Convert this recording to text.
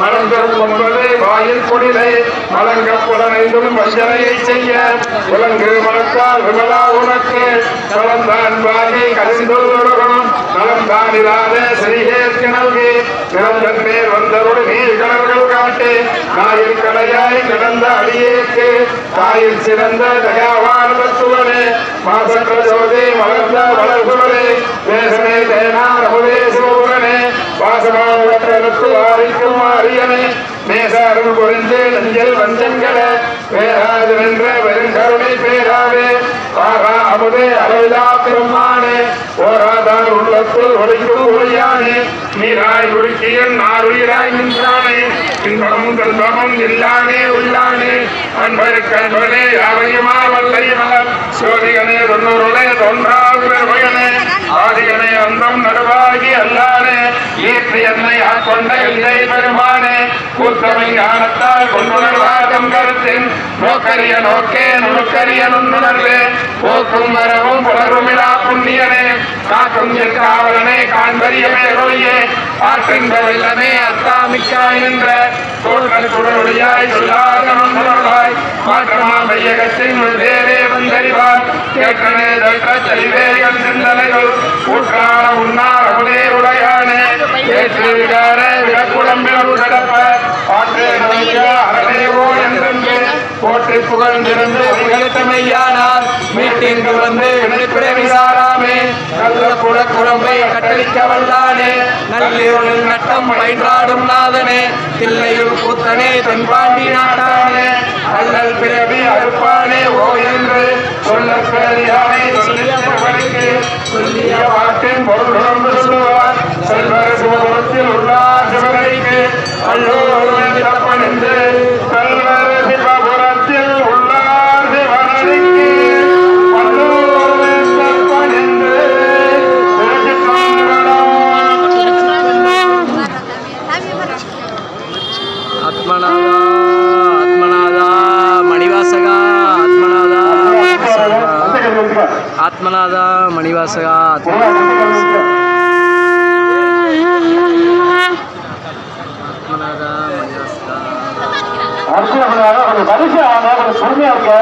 மலங்கள் ஒன்பது வாயில் குடிலை மலங்க புலனைந்தும் வஞ்சனையை செய்ய. உலங்கு மனத்தால் விமலா உனக்கு. கலந்தான் வாகி கசிந்துள்ளோரும் நலந்தான் இல்லாத சிறிகேற்கு நல்கி நிரந்தன் மேல் வந்தருள் நீர் கடல்கள் காட்டு. நாயில் கடையாய் கிடந்த அடியேற்கு தாயில் சிறந்த தயாவான தத்துவனே. மாசற்ற ஜோதி மலர்ந்த வளர்குவனே தேசனே தேனா அமுதே சிவபுரனே வாசமாவற்றத்து வாரிக்கும் அரியனே மேக அருள் புரிந்து நெஞ்சல் வஞ்சங்கள பேராது நின்ற பெருங்கருணை பேராவே ஆகா அமுதே அளவிலா பெருமானே ஓராதார் உள்ளத்துள் ஒளிக்கும் ஒளியானே நீராய் குறுக்கியன் நாருயிராய் நின்றானே இன்பமும் துன்பமும் இல்லானே உள்ளானே அன்பருக்கு அன்பனே யாவையுமா வல்லையுமலம் சோதிகனே தொண்ணூறுளே தொன்றாது பெருமையனே ஆதிகனே அந்தம் நடுவாகி அல்லானே ஈர்த்து என்னை ஆட்கொண்ட இல்லை பெருமானே கூத்தமை ஞானத்தால் கொண்டுணர்வாகம் கருத்தின் நோக்கரிய நோக்கே நுணுக்கரிய நுண்ணுணர்வே போக்கும் வரவும் புலருமிழா புண்ணியனே காக்கும் காவலனே காண்பரிய ஒளியே ஆற்றின்ப வெள்ளமே அத்தாமிக்காய் நின்ற தோல்கள் குடலொழியாய் சொல்லாத நுண்ணுணர்வாய் மாற்றமா மையகத்தின் வேறே வந்தறிவார் கேட்டனே தட்ட சிந்தனைகள் உன்னார் உடையாய் போற்றி புகழ்ந்திருந்து உயர்த்தமையானால் மீட்டிங்கு வந்து வினைப்பிறவி சாராமே நல்ல குலக்குழம்பை கட்டளிக்க வல்லானே நல்லிருளில் நட்டம் பயின்றாடும் நாதனே. தில்லையுள் கூத்தனே தென்பாண்டி நாட்டானே. அல்லல் பிறவி அறுப்பானே ஓ என்று சொல்ல பெரியானை சொல்லிய பாட்டின் பொருள் ஆத்மநாதா மணிவாசகா. ஆத்மநாதா மணிவாசகா. பொறுமையா இருக்க?